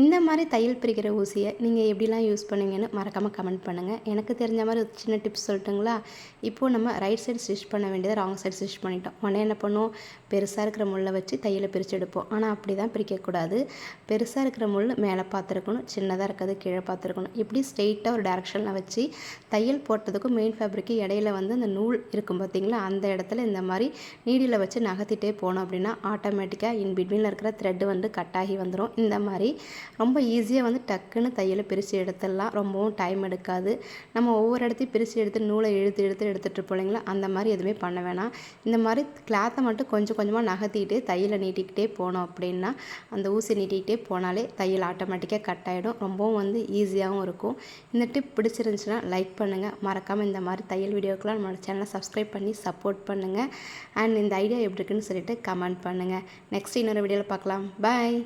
இந்த மாதிரி தையல் பிரிக்கிற ஊசியை நீங்கள் எப்படிலாம் யூஸ் பண்ணுவீங்கன்னு மறக்காமல் கமெண்ட் பண்ணுங்கள் எனக்கு தெரிஞ்ச மாதிரி ஒரு சின்ன டிப்ஸ் சொல்லட்டுங்களா? இப்போது நம்ம ரைட் சைடு ஸ்டிச் பண்ண வேண்டியதை ராங் சைடு ஸ்டிச் பண்ணிட்டோம். உடனே என்ன பண்ணுவோம்? பெருசாக இருக்கிற முள்ளை வச்சு தையலை பிரித்து எடுப்போம். ஆனால் அப்படி தான் பிரிக்கக்கூடாது. பெருசாக இருக்கிற முள் மேலே பார்த்துருக்கணும். சின்னதாக இருக்கிறது கீழே பார்த்துருக்கணும். இப்படி ஸ்ட்ரெயிட்டாக ஒரு டேரெக்ஷனில் வச்சு தையல் போட்டதுக்கும் மெயின் ஃபேப்ரிக்கு இடையில வந்து அந்த நூல் இருக்கும் பார்த்தீங்களா? அந்த இடத்துல இந்த மாதிரி நீடியில் வச்சு நகர்த்திட்டே போனோம் அப்படின்னா ஆட்டோமேட்டிக்காக இன் பிட்வீனில் இருக்கிற த்ரெட்டு வந்து கட் ஆகி வந்துடும் இந்த மாதிரி ரொம்ப ஈஸியாக வந்து டக்குன்னு தையலை பிரித்து எடுத்துடலாம். ரொம்பவும் டைம் எடுக்காது. நம்ம ஒவ்வொரு இடத்தையும் பிரித்து எடுத்து நூலை இழுத்து இழுத்து எடுத்துகிட்டு போலிங்களா அந்த மாதிரி எதுவுமே பண்ண வேணாம். இந்த மாதிரி கிளாத்தை மட்டும் கொஞ்சம் கொஞ்சமாக நகர்த்திட்டு தையலை நீட்டிக்கிட்டே போனோம் அப்படின்னா அந்த ஊசி நீட்டிக்கிட்டே போனாலே தையல் ஆட்டோமேட்டிக்காக கட் ஆகிடும் ரொம்பவும் வந்து ஈஸியாகவும் இருக்கும். இந்த டிப் பிடிச்சிருந்துச்சுன்னா லைக் பண்ணுங்கள் மறக்காமல் இந்த மாதிரி தையல் வீடியோக்கெலாம் நம்மளோட சேனலை சப்ஸ்கிரைப் பண்ணி சப்போர்ட் பண்ணுங்கள் அண்ட் இந்த ஐடியா எப்படி இருக்குன்னு சொல்லிட்டு கமெண்ட் பண்ணுங்கள் நெக்ஸ்ட் இன்னொரு வீடியோவில் பார்க்கலாம். பாய்